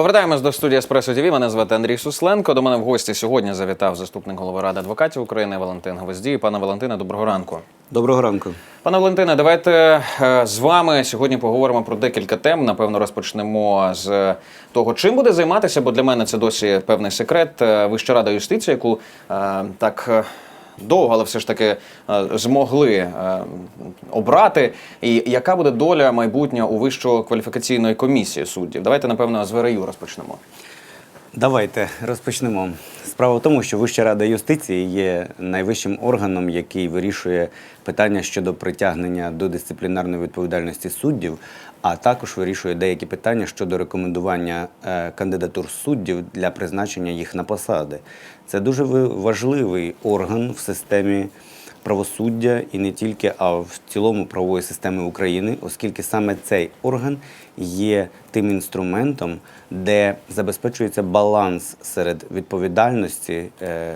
Повертаємось до студії Еспресо ТВ. Мене звати Андрій Сусленко. До мене в гості сьогодні завітав заступник голови ради адвокатів України Валентин Гвоздій. Пане Валентине, доброго ранку. Доброго ранку. Пане Валентине, давайте е, з вами сьогодні поговоримо про декілька тем. Напевно, розпочнемо з того, чим буде займатися, бо для мене це досі певний секрет. е, Вища рада юстиції, яку е, так. Довго, але все ж таки е, змогли е, обрати. І яка буде доля майбутня у вищої кваліфікаційної комісії суддів? Давайте, напевно, з ВРЮ розпочнемо. Давайте розпочнемо. Справа в тому, що Вища рада юстиції є найвищим органом, який вирішує питання щодо притягнення до дисциплінарної відповідальності суддів, а також вирішує деякі питання щодо рекомендування е, кандидатур суддів для призначення їх на посади. Це дуже ви- важливий орган в системі правосуддя і не тільки, а в цілому правової системи України, оскільки саме цей орган є тим інструментом, де забезпечується баланс серед відповідальності е,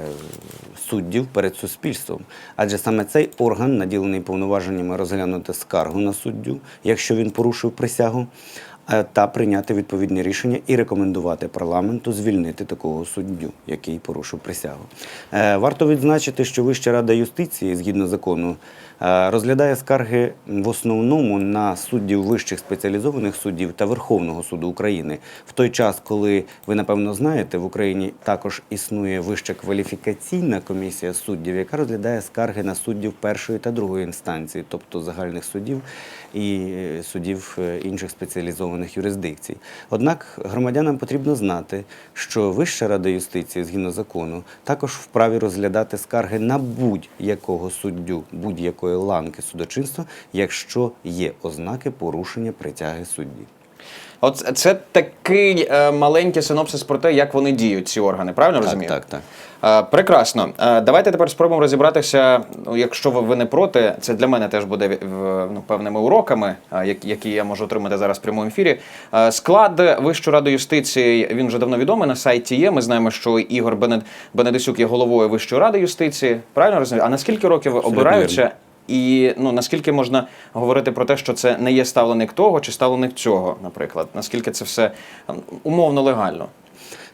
суддів перед суспільством. Адже саме цей орган наділений повноваженнями розглянути скаргу на суддю, якщо він порушив присягу. Е, Та прийняти відповідні рішення і рекомендувати парламенту звільнити такого суддю, який порушив присягу. Е, Варто відзначити, що Вища рада юстиції, згідно закону, розглядає скарги в основному на суддів вищих спеціалізованих суддів та Верховного суду України. В той час, коли ви напевно знаєте, в Україні також існує вища кваліфікаційна комісія суддів, яка розглядає скарги на суддів першої та другої інстанції, тобто загальних судів і е, судів е, інших спеціалізованих юрисдикцій. Однак громадянам потрібно знати, що Вища рада юстиції, згідно закону, також вправі розглядати скарги на будь-якого суддю будь-якої ланки судочинства, якщо є ознаки порушення притяги судді. От це такий е, маленький синопсис про те, як вони діють, ці органи. Правильно розумію? Так, так. Е, Прекрасно. Е, Давайте тепер спробуємо розібратися. Ну, якщо ви, ви не проти, це для мене теж буде в- ну, певними уроками, е, які я можу отримати зараз в прямому ефірі. Е, Склад Вищої ради юстиції він вже давно відомий на сайті є. Ми знаємо, що Ігор Бенед... Бенедисюк є головою Вищої ради юстиції. Правильно розумію? А на скільки років обираються? вірно. І ну наскільки можна говорити про те, що це не є ставленик того чи ставленик цього, наприклад, наскільки це все ем, умовно легально?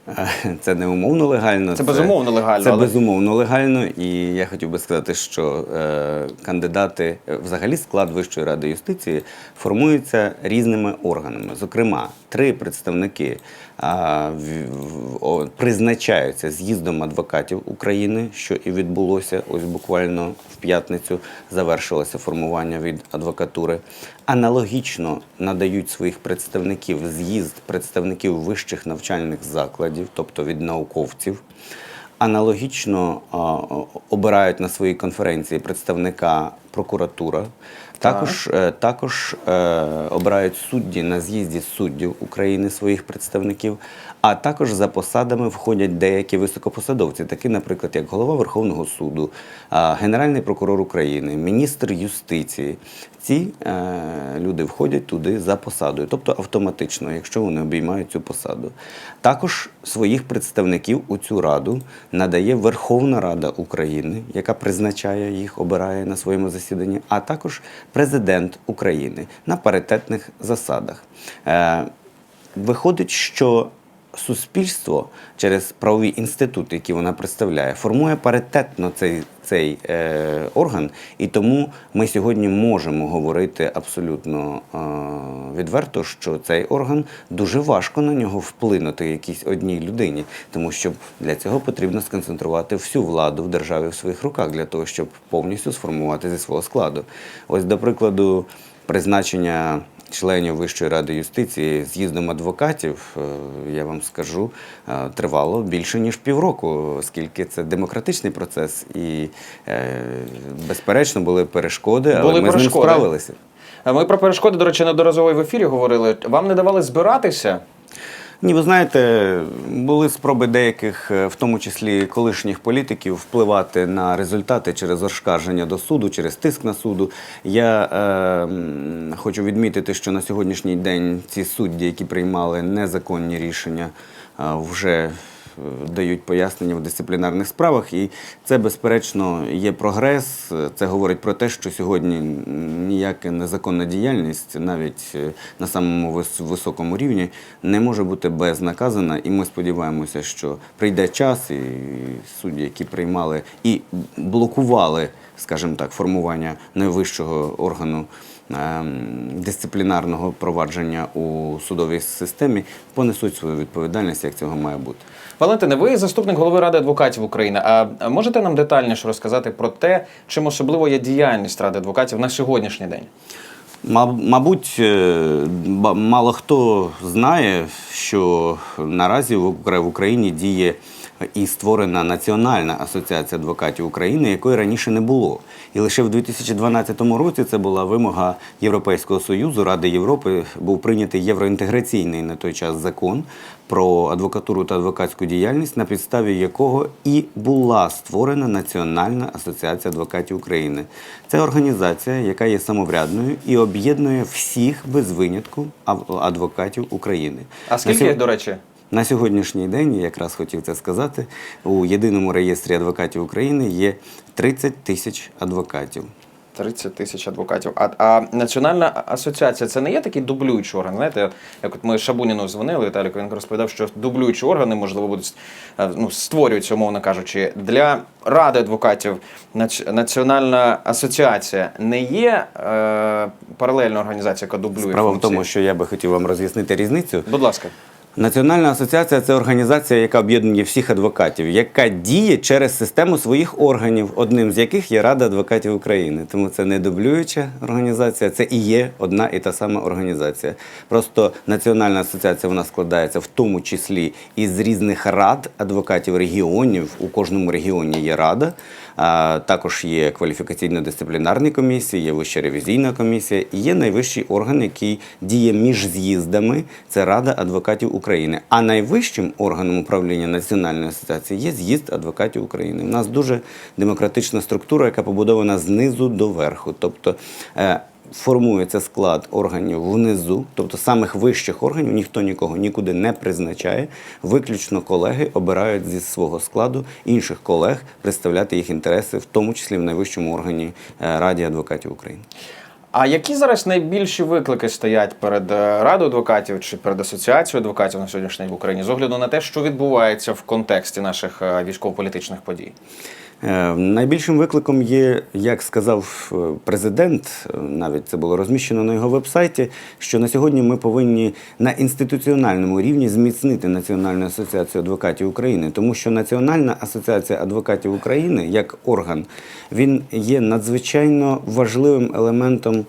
Це не умовно легально. Це безумовно легально, Це але- безумовно легально. І я хотів би сказати, що е, кандидати, е, взагалі склад Вищої ради юстиції формується різними органами. Зокрема, три представники призначаються з'їздом адвокатів України, що і відбулося ось буквально в п'ятницю. Завершилося формування від адвокатури. Аналогічно надають своїх представників з'їзд представників вищих навчальних закладів, тобто від науковців. Аналогічно обирають на своїй конференції представника прокуратура. Також, е, також е, обирають судді на з'їзді суддів України своїх представників, а також за посадами входять деякі високопосадовці, такі, наприклад, як голова Верховного суду, Генеральний прокурор України, міністр юстиції. Ці е, люди входять туди за посадою, тобто автоматично, якщо вони обіймають цю посаду. Також своїх представників у цю раду надає Верховна Рада України, яка призначає їх, обирає на своєму засіданні, а також президент України на паритетних засадах. Е, Виходить, що суспільство через правові інститути, які вона представляє, формує паритетно цей, цей е, орган, і тому ми сьогодні можемо говорити абсолютно е, відверто, що цей орган дуже важко на нього вплинути якійсь одній людині, тому що для цього потрібно сконцентрувати всю владу в державі в своїх руках для того, щоб повністю сформувати зі свого складу. Ось, до прикладу, призначення членів Вищої ради юстиції з'їздом адвокатів, е, я вам скажу, е, тривало більше ніж півроку, оскільки це демократичний процес і, е, безперечно, були перешкоди, але Були ми з ним справилися. Ми про перешкоди, до речі, неодноразово в ефірі говорили. Вам не давали збиратися? Ні, ви знаєте, були спроби деяких, е, в тому числі колишніх політиків, впливати на результати через оскарження до суду, через тиск на суду. Я е, хочу відмітити, що на сьогоднішній день ці судді, які приймали незаконні рішення, е, вже дають пояснення в дисциплінарних справах. І це, безперечно, є прогрес. Це говорить про те, що сьогодні ніяка незаконна діяльність, навіть е, на самому високому рівні, не може бути безнаказана. І ми сподіваємося, що прийде час, і судді, які приймали і блокували, скажімо так, формування найвищого органу ем, дисциплінарного провадження у судовій системі, понесуть свою відповідальність, як цього має бути. Валентине, ви заступник голови Ради адвокатів України. А можете нам детальніше розказати про те, чим особливо є діяльність Ради адвокатів на сьогоднішній день? Мабуть, е, мало хто знає, що наразі в Україні діє і створена Національна асоціація адвокатів України, якої раніше не було. І лише в 2012 році це була вимога Європейського союзу Ради Європи. Був прийнятий євроінтеграційний на той час закон про адвокатуру та адвокатську діяльність, на підставі якого і була створена Національна асоціація адвокатів України. Це організація, яка є самоврядною і об'єднує всіх без винятку адвокатів України. А скільки, На сьо- до речі? На сьогоднішній день, я якраз хотів це сказати, у єдиному реєстрі адвокатів України є 30 тисяч адвокатів. 30 тисяч адвокатів. А, а Національна асоціація це не є такий дублюючий орган. Знаєте, як от ми Шабуніну дзвонили, Віталіку, він розповідав, що дублюючі органи, можливо, будуть е, ну, створюються, умовно кажучи, для ради адвокатів нац- Національна асоціація не є е, паралельна організація, яка дублює. Справа в тому, що я би хотів вам роз'яснити різницю. Будь ласка. Національна асоціація це організація, яка об'єднує всіх адвокатів, яка діє через систему своїх органів, одним з яких є Рада адвокатів України. Тому це не дублююча організація, це і є одна і та сама організація. Просто Національна асоціація вона складається в тому числі із різних рад адвокатів регіонів. У кожному регіоні є рада. Також є кваліфікаційно-дисциплінарні комісії, є вища ревізійна комісія і є найвищий орган, який діє між з'їздами. Це Рада адвокатів України. А найвищим органом управління Національної асоціації є з'їзд адвокатів України. У нас дуже демократична структура, яка побудована знизу до верху. Тобто е, формується склад органів внизу, тобто самих вищих органів, ніхто нікого нікуди не призначає. Виключно колеги обирають зі свого складу інших колег представляти їх інтереси, в тому числі в найвищому органі е, Раді адвокатів України. А які зараз найбільші виклики стоять перед е, Радою адвокатів чи перед асоціацією адвокатів на сьогоднішній день в Україні з огляду на те, що відбувається в контексті наших е, військово-політичних подій? Е, Найбільшим викликом є, як сказав е, президент, е, навіть це було розміщено на його вебсайті, що на сьогодні ми повинні на інституціональному рівні зміцнити Національну асоціацію адвокатів України, тому що Національна асоціація адвокатів України як орган він є надзвичайно важливим елементом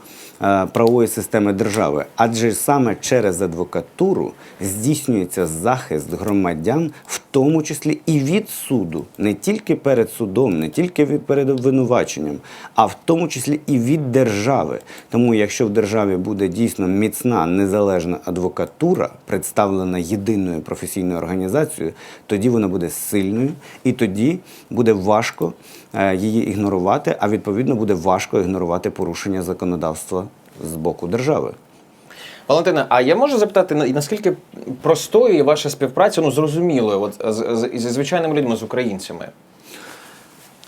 правової системи держави, адже саме через адвокатуру здійснюється захист громадян, в тому числі і від суду, не тільки перед судом, не тільки від перед обвинуваченням, а в тому числі і від держави. Тому, якщо в державі буде дійсно міцна незалежна адвокатура, представлена єдиною професійною організацією, тоді вона буде сильною, і тоді буде важко е, її ігнорувати, а відповідно буде важко ігнорувати порушення законодавства з боку держави. Валентина, а я можу запитати, наскільки простою є ваша співпраця, ну зрозумілою, от з, з, зі звичайними людьми, з українцями?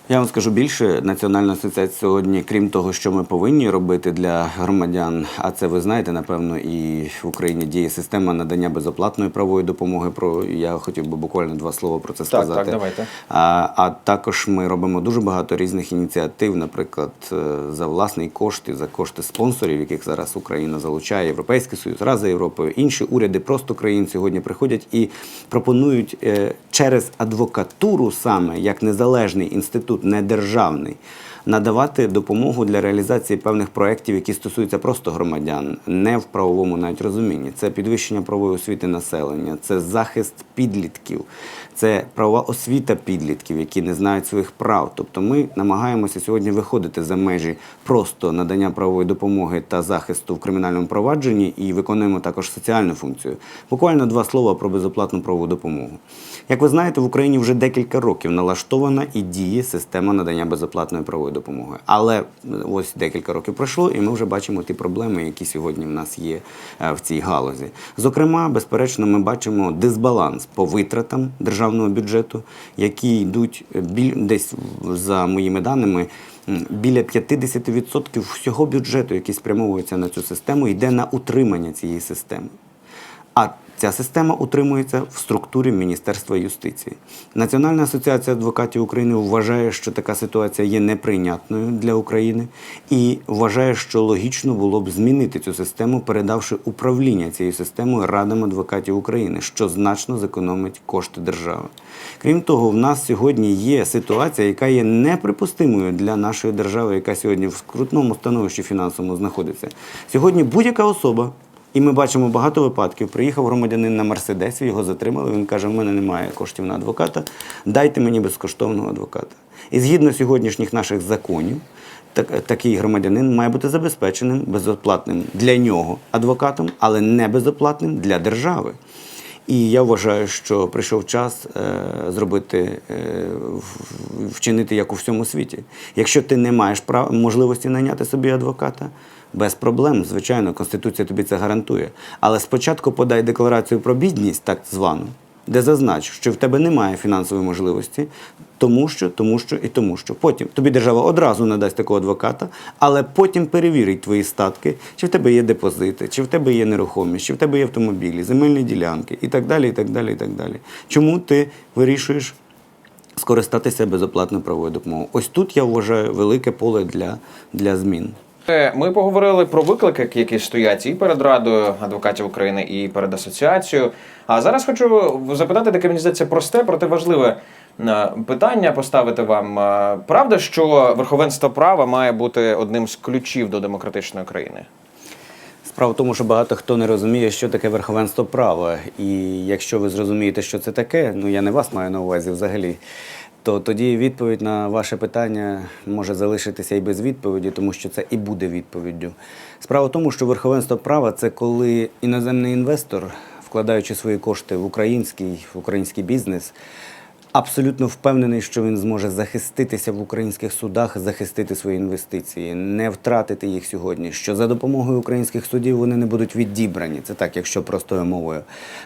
Я вам скажу більше, Національна асоціація сьогодні, крім того, що ми повинні робити для громадян, а це ви знаєте, напевно, і в Україні діє система надання безоплатної правової допомоги. Про я хотів би буквально два слова про це Так, сказати. так, давайте. А, а також ми робимо дуже багато різних ініціатив, наприклад, е, за власний кошт і за кошти спонсорів, яких зараз Україна залучає, Європейський Союз, Рада Європи, інші уряди, просто країн сьогодні приходять і пропонують е, через адвокатуру саме як незалежний інститут, недержавний. Надавати допомогу для реалізації певних проєктів, які стосуються просто громадян, не в правовому навіть розумінні. Це підвищення правової освіти населення, це захист підлітків, це правова освіта підлітків, які не знають своїх прав. Тобто ми намагаємося сьогодні виходити за межі просто надання правової допомоги та захисту в кримінальному провадженні і виконуємо також соціальну функцію. Буквально два слова про безоплатну правову допомогу. Як ви знаєте, в Україні вже декілька років налаштована і діє система надання безоплатної правової допомогою. Але е, ось декілька років пройшло, і ми вже бачимо ті проблеми, які сьогодні в нас є е, в цій галузі. Зокрема, безперечно, ми бачимо дисбаланс по витратам державного бюджету, які йдуть е, біль десь за моїми даними. Біля 50% всього бюджету, який спрямовується на цю систему, йде на утримання цієї системи. А ця система утримується в структурі Міністерства юстиції. Національна асоціація адвокатів України вважає, що така ситуація є неприйнятною для України і вважає, що логічно було б змінити цю систему, передавши управління цією системою Радам адвокатів України, що значно зекономить кошти держави. Крім того, в нас сьогодні є ситуація, яка є неприпустимою для нашої держави, яка сьогодні в скрутному становищі фінансовому знаходиться. Сьогодні будь-яка особа. І ми бачимо багато випадків. Приїхав громадянин на Мерседесі, його затримали. Він каже: в мене немає коштів на адвоката, дайте мені безкоштовного адвоката. І згідно сьогоднішніх наших законів, так, такий громадянин має бути забезпеченим безоплатним для нього адвокатом, але не безоплатним для держави. І я вважаю, що прийшов час е, зробити, е, вчинити як у всьому світі. Якщо ти не маєш прав, можливості найняти собі адвоката, без проблем, звичайно, Конституція тобі це гарантує. Але спочатку подай декларацію про бідність, так звану, де зазнач, що в тебе немає фінансової можливості, тому що, тому що і тому що. Потім тобі держава одразу надасть такого адвоката, але потім перевірить твої статки, чи в тебе є депозити, чи в тебе є нерухомість, чи в тебе є автомобілі, земельні ділянки і так далі. і так далі, і так далі. Чому ти вирішуєш скористатися безоплатною правовою допомогою? Ось тут я вважаю велике поле для, для змін. Е, Ми поговорили про виклики, які стоять і перед Радою адвокатів України, і перед асоціацією. А зараз хочу запитати таке, мені здається, просте, проте важливе е, питання поставити вам. Е, Правда, що верховенство права має бути одним з ключів до демократичної країни? Справа в тому, що багато хто не розуміє, що таке верховенство права. І якщо ви зрозумієте, що це таке, ну я не вас маю на увазі взагалі, то тоді відповідь на ваше питання може залишитися і без відповіді, тому що це і буде відповіддю. Справа в тому, що верховенство права це коли іноземний інвестор, вкладаючи свої кошти в український, в український бізнес, абсолютно впевнений, що він зможе захиститися в українських судах, захистити свої інвестиції, не втратити їх сьогодні. Що за допомогою українських судів вони не будуть відібрані. Це так, якщо простою мовою.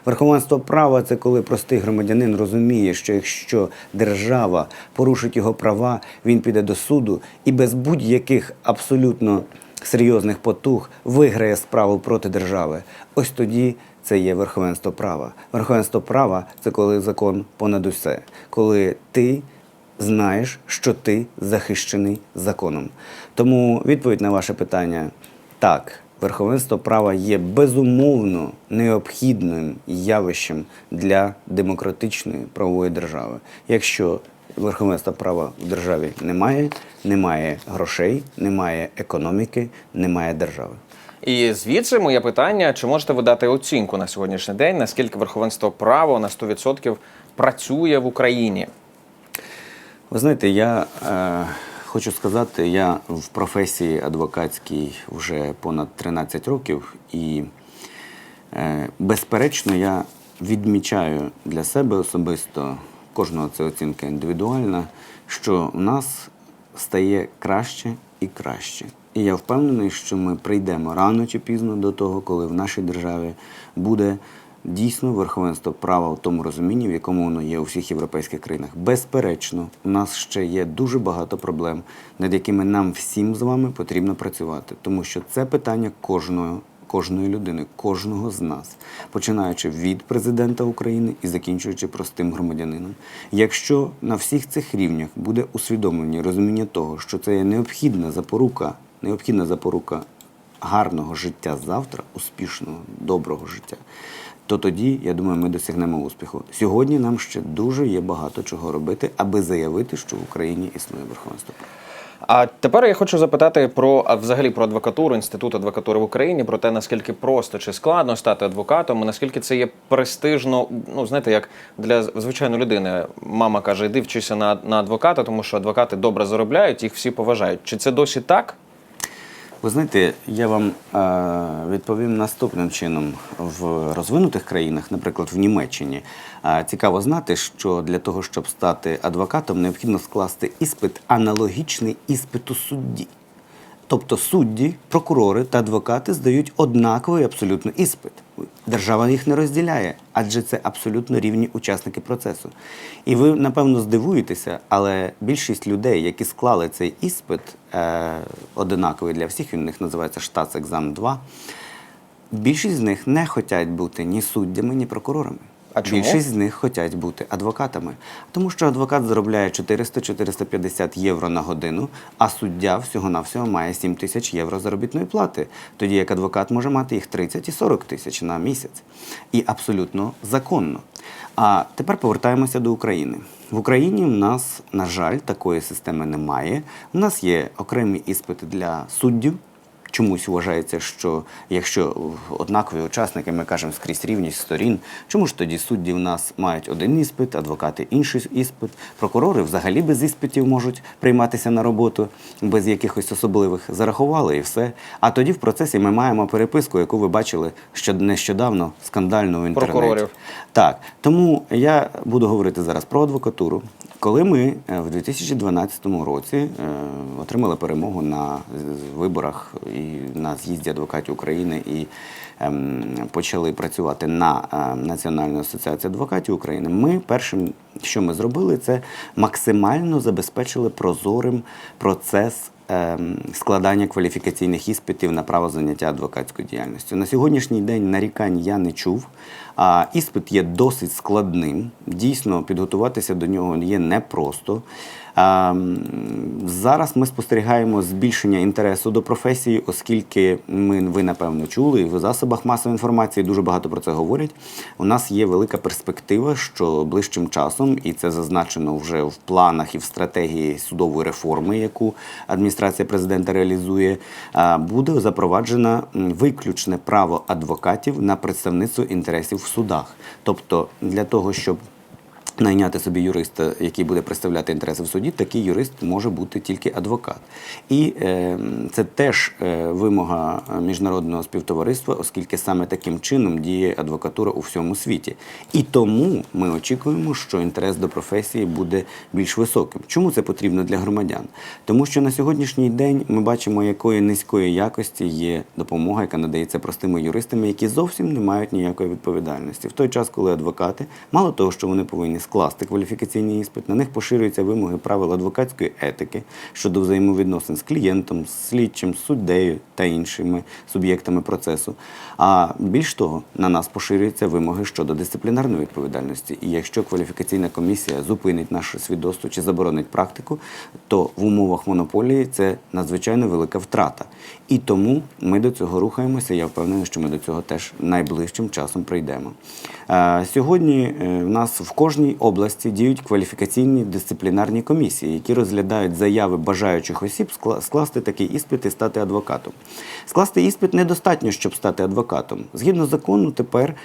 Верховенство права це коли простий громадянин розуміє, що якщо держава порушить його права, він піде до суду і без будь-яких абсолютно серйозних потуг виграє справу проти держави. Ось тоді це є верховенство права. Верховенство права це коли закон понад усе, коли ти знаєш, що ти захищений законом. Тому відповідь на ваше питання так. Верховенство права є безумовно необхідним явищем для демократичної правової держави. Якщо верховенства права в державі немає, немає грошей, немає економіки, немає держави. І звідси моє питання: чи можете ви дати оцінку на сьогоднішній день, наскільки верховенство права на 100% працює в Україні? Ви знаєте, я е, хочу сказати, я в професії адвокатській вже понад 13 років, і е, безперечно, я відмічаю для себе особисто, кожного це оцінка індивідуальна, що в нас стає краще і краще. І я впевнений, що ми прийдемо рано чи пізно до того, коли в нашій державі буде дійсно верховенство права в тому розумінні, в якому воно є у всіх європейських країнах. Безперечно, у нас ще є дуже багато проблем, над якими нам всім з вами потрібно працювати, тому що це питання кожного. Кожної людини, кожного з нас, починаючи від президента України і закінчуючи простим громадянином. Якщо на всіх цих рівнях буде усвідомлення, розуміння того, що це є необхідна запорука, необхідна запорука гарного життя завтра, успішного, доброго життя, то тоді, я думаю, ми досягнемо успіху. Сьогодні нам ще дуже є багато чого робити, аби заявити, що в Україні існує верховенство. А тепер я хочу запитати про взагалі про адвокатуру, інститут адвокатури в Україні, про те, наскільки просто чи складно стати адвокатом, і наскільки це є престижно, ну знаєте, як для звичайної людини. Мама каже, йди вчися на, на адвоката, тому що адвокати добре заробляють, їх всі поважають. Чи це досі так? Ви знаєте, я вам е, відповім наступним чином. В розвинутих країнах, наприклад, в Німеччині, е, цікаво знати, що для того, щоб стати адвокатом, необхідно скласти іспит, аналогічний іспиту судді. Тобто судді, прокурори та адвокати здають однаковий абсолютно іспит. Держава їх не розділяє, адже це абсолютно рівні учасники процесу. І ви, напевно, здивуєтеся, але більшість людей, які склали цей іспит, е, одинаковий для всіх, він у них називається штатс-екзам 2, більшість з них не хочуть бути ні суддями, ні прокурорами. А чому? Більшість з них хочуть бути адвокатами, тому що адвокат заробляє 400-450 євро на годину, а суддя всього-навсього має 7 тисяч євро заробітної плати, тоді як адвокат може мати їх 30 і 40 тисяч на місяць. І абсолютно законно. А тепер повертаємося до України. В Україні в нас, на жаль, такої системи немає. У нас є окремі іспити для суддів. Чомусь вважається, що якщо однакові учасники, ми кажемо скрізь рівність сторін, чому ж тоді судді в нас мають один іспит, адвокати інший іспит, прокурори взагалі без іспитів можуть прийматися на роботу, без якихось особливих зарахували і все. А тоді в процесі ми маємо переписку, яку ви бачили ще нещодавно скандально в інтернеті. Прокурорів. Так, тому я буду говорити зараз про адвокатуру. Коли ми е, в 2012 році е, отримали перемогу на виборах і на з'їзді адвокатів України і ем, почали працювати на е, Національну асоціацію адвокатів України, ми першим, що ми зробили, це максимально забезпечили прозорим процес складання кваліфікаційних іспитів на право заняття адвокатською діяльністю. На сьогоднішній день нарікань я не чув. А іспит є досить складним. Дійсно, підготуватися до нього є непросто. А, м, зараз ми спостерігаємо збільшення інтересу до професії, оскільки ми, ви напевно чули, в засобах масової інформації дуже багато про це говорять. У нас є велика перспектива, що ближчим часом, і це зазначено вже в планах і в стратегії судової реформи, яку адміністрація президента реалізує, буде запроваджено виключне право адвокатів на представництво інтересів в судах. Тобто для того, щоб Найняти собі юриста, який буде представляти інтереси в суді, такий юрист може бути тільки адвокат. І е, це теж е, вимога міжнародного співтовариства, оскільки саме таким чином діє адвокатура у всьому світі. І тому ми очікуємо, що інтерес до професії буде більш високим. Чому це потрібно для громадян? Тому що на сьогоднішній день ми бачимо, якої низької якості є допомога, яка надається простими юристами, які зовсім не мають ніякої відповідальності. В той час, коли адвокати, мало того, що вони повинні скласти кваліфікаційний іспит, на них поширюються вимоги правил адвокатської етики щодо взаємовідносин з клієнтом, з слідчим, суддею та іншими суб'єктами процесу. А більш того, на нас поширюються вимоги щодо дисциплінарної відповідальності. І якщо кваліфікаційна комісія зупинить наше свідоцтво чи заборонить практику, то в умовах монополії це надзвичайно велика втрата. І тому ми до цього рухаємося. Я впевнений, що ми до цього теж найближчим часом прийдемо. Е, Сьогодні е, в нас в кожній області діють кваліфікаційні дисциплінарні комісії, які розглядають заяви бажаючих осіб скласти такий іспит і стати адвокатом. Скласти іспит недостатньо, щоб стати адвокатом. Згідно закону, тепер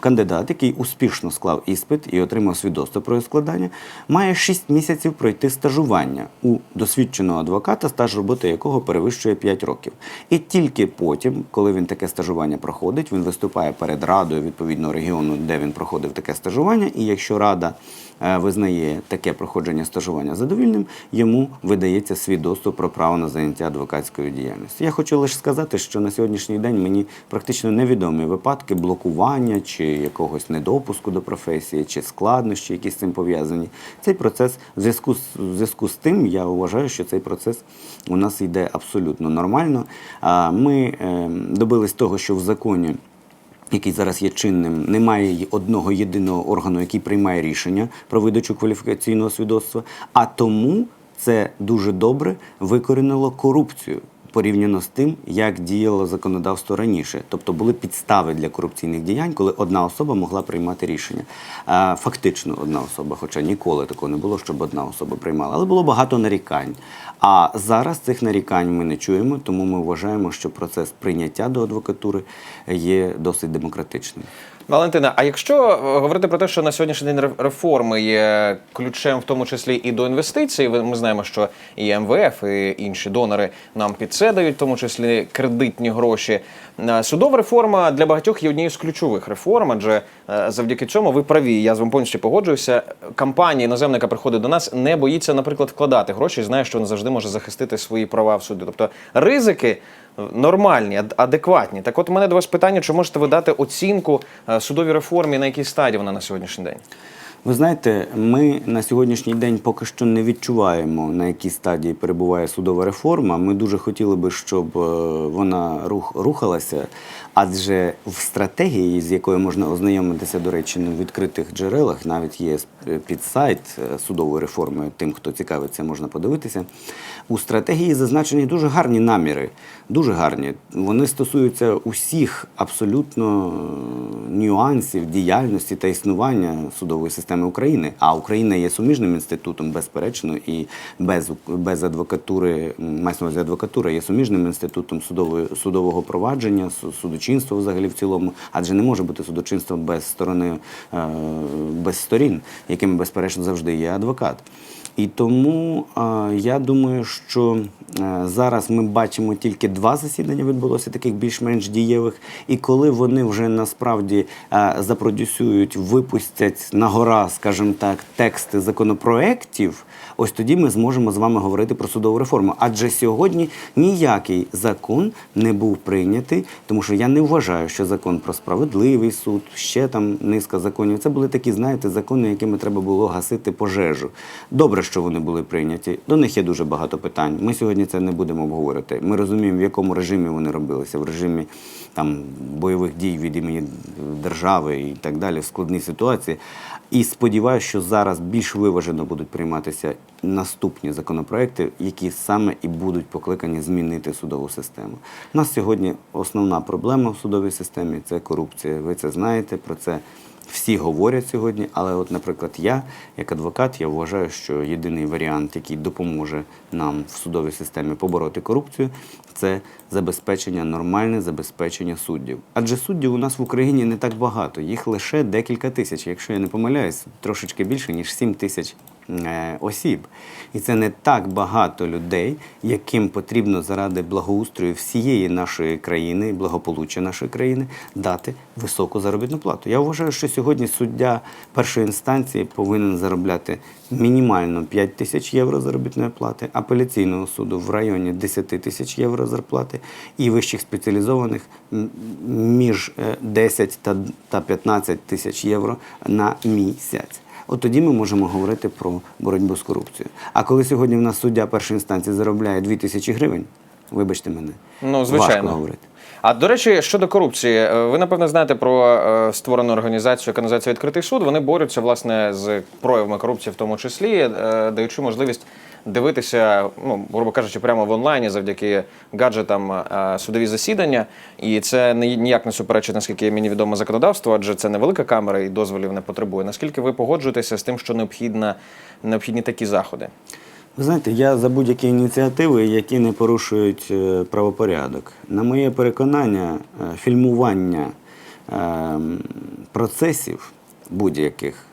кандидат, який успішно склав іспит і отримав свідоцтво про складання, має 6 місяців пройти стажування у досвідченого адвоката, стаж роботи якого перевищує 5 років. І тільки потім, коли він таке стажування проходить, він виступає перед радою відповідного регіону, де він проходив таке стажування. І якщо рада е, визнає таке проходження стажування задовільним, йому видається свідоцтво про право на заняття адвокатською діяльністю. Я хочу лише сказати, що на сьогоднішній день мені практично невідомі випадки блокування чи якогось недопуску до професії, чи складнощі, які з цим пов'язані. Цей процес в зв'язку з зв'язку з тим, я вважаю, що цей процес у нас йде абсолютно нормально. А Ми е, добились того, що в законі який зараз є чинним, немає одного єдиного органу, який приймає рішення про видачу кваліфікаційного свідоцтва. А тому це дуже добре викорінило корупцію. Порівняно з тим, як діяло законодавство раніше, тобто були підстави для корупційних діянь, коли одна особа могла приймати рішення. Фактично одна особа, хоча ніколи такого не було, щоб одна особа приймала, але було багато нарікань. А зараз цих нарікань ми не чуємо, тому ми вважаємо, що процес прийняття до адвокатури є досить демократичним. Валентина, а якщо е, говорити про те, що на сьогоднішній день реформи є ключем, в тому числі і до інвестицій, ми знаємо, що і МВФ, і інші донори нам під це дають, в тому числі кредитні гроші. Е, Судова реформа для багатьох є однією з ключових реформ, адже е, завдяки цьому ви праві. Я з вами повністю погоджуюся. Компанія іноземна, яка приходить до нас, не боїться, наприклад, вкладати гроші, і знає, що вона завжди може захистити свої права в суді. Тобто ризики нормальні, ад- адекватні. Так, от у мене до вас питання: чи можете ви дати оцінку е, судовій реформі, на якій стадії вона на сьогоднішній день? Ви знаєте, ми на сьогоднішній день поки що не відчуваємо, на якій стадії перебуває судова реформа. Ми дуже хотіли би, щоб е, вона рух, рухалася, адже в стратегії, з якою можна ознайомитися, до речі, на відкритих джерелах, навіть є е, під сайт е, судової реформи, тим, хто цікавиться, можна подивитися. У стратегії зазначені дуже гарні наміри, дуже гарні. Вони стосуються усіх абсолютно е, нюансів діяльності та існування судової системи України. А Україна є суміжним інститутом, безперечно, і без, без адвокатури, м, мається на увазі адвокатура є суміжним інститутом судової, судового провадження, су- судочинства взагалі в цілому, адже не може бути судочинство без сторони, е, без сторін, якими, безперечно, завжди є адвокат. І тому е, я думаю, що е, зараз ми бачимо тільки два засідання відбулося таких більш-менш дієвих. І коли вони вже насправді запродюсують, випустять на гора, скажімо так, тексти законопроєктів, ось тоді ми зможемо з вами говорити про судову реформу. Адже сьогодні ніякий закон не був прийнятий, тому що я не вважаю, що закон про справедливий суд, ще там низка законів. Це були такі, знаєте, закони, якими треба було гасити пожежу. Добре, що вони були прийняті. До них є дуже багато питань. Ми сьогодні це не будемо обговорювати. Ми розуміємо, в якому режимі вони робилися, в режимі там бойових дій від імені держави і так далі, в складній ситуації. І сподіваюся, що зараз більш виважено будуть прийматися наступні законопроекти, які саме і будуть покликані змінити судову систему. У нас сьогодні основна проблема в судовій системі це корупція. Ви це знаєте, про це всі говорять сьогодні. Але, от, наприклад, я, як адвокат, я вважаю, що єдиний варіант, який допоможе нам в судовій системі побороти корупцію, це забезпечення, нормальне забезпечення суддів. Адже суддів у нас в Україні не так багато, їх лише декілька тисяч. Якщо я не помиляюсь, трошечки більше ніж 7 тисяч осіб. І це не так багато людей, яким потрібно заради благоустрою всієї нашої країни, благополуччя нашої країни, дати високу заробітну плату. Я вважаю, що сьогодні суддя першої інстанції повинен заробляти мінімально 5 тисяч євро заробітної плати, апеляційного суду в районі 10 тисяч євро зарплати і вищих спеціалізованих між е, 10 та, та 15 тисяч євро на місяць. От тоді ми можемо говорити про боротьбу з корупцією. А коли сьогодні в нас суддя першої інстанції заробляє 2 тисячі гривень, вибачте мене, Ну, звичайно. важко говорити. А до речі, щодо корупції, е, ви напевно знаєте про е, створену організацію, яка називається Відкритий суд. Вони борються власне з проявами корупції, в тому числі, е, даючи можливість дивитися, ну грубо кажучи, прямо в онлайні завдяки гаджетам е, судові засідання. І це ніяк не суперечить, наскільки мені відомо законодавство, адже це невелика камера і дозволів не потребує. Наскільки ви погоджуєтеся з тим, що необхідна, необхідні такі заходи? Ви знаєте, я за будь-які ініціативи, які не порушують е, правопорядок. На моє переконання, е, фільмування е, процесів будь-яких, е,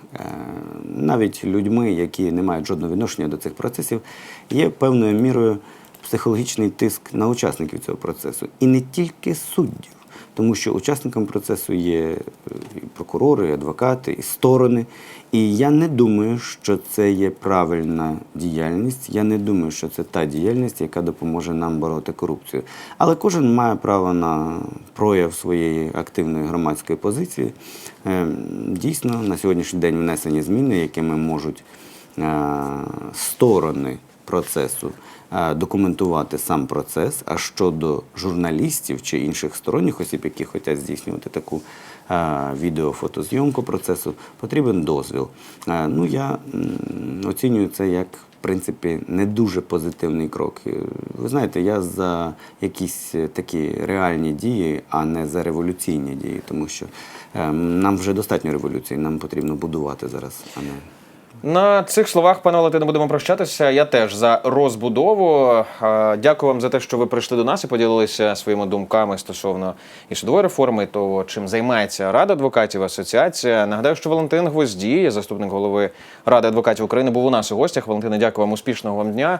навіть людьми, які не мають жодного відношення до цих процесів, є певною мірою психологічний тиск на учасників цього процесу. І не тільки суддів. Тому що учасникам процесу є е, і прокурори, і адвокати, і сторони. І я не думаю, що це є правильна діяльність. Я не думаю, що це та діяльність, яка допоможе нам бороти корупцію. Але кожен має право на прояв своєї активної громадської позиції. Е, Дійсно, на сьогоднішній день внесені зміни, якими можуть е, сторони процесу е, документувати сам процес. А щодо журналістів чи інших сторонніх осіб, які хочуть здійснювати таку е, відео-фотозйомку процесу, потрібен дозвіл. Е, Ну, я оцінюю це як. В принципі, не дуже позитивний крок. Ви знаєте, я за якісь такі реальні дії, а не за революційні дії, тому що е, нам вже достатньо революції, нам потрібно будувати зараз, а не На цих словах, пане Валентине, будемо прощатися. Я теж за розбудову. Дякую вам за те, що ви прийшли до нас і поділилися своїми думками стосовно і судової реформи, і того, чим займається Рада адвокатів асоціація. Нагадаю, що Валентин Гвоздій, заступник голови Ради адвокатів України, був у нас у гостях. Валентине, дякую вам, успішного вам дня.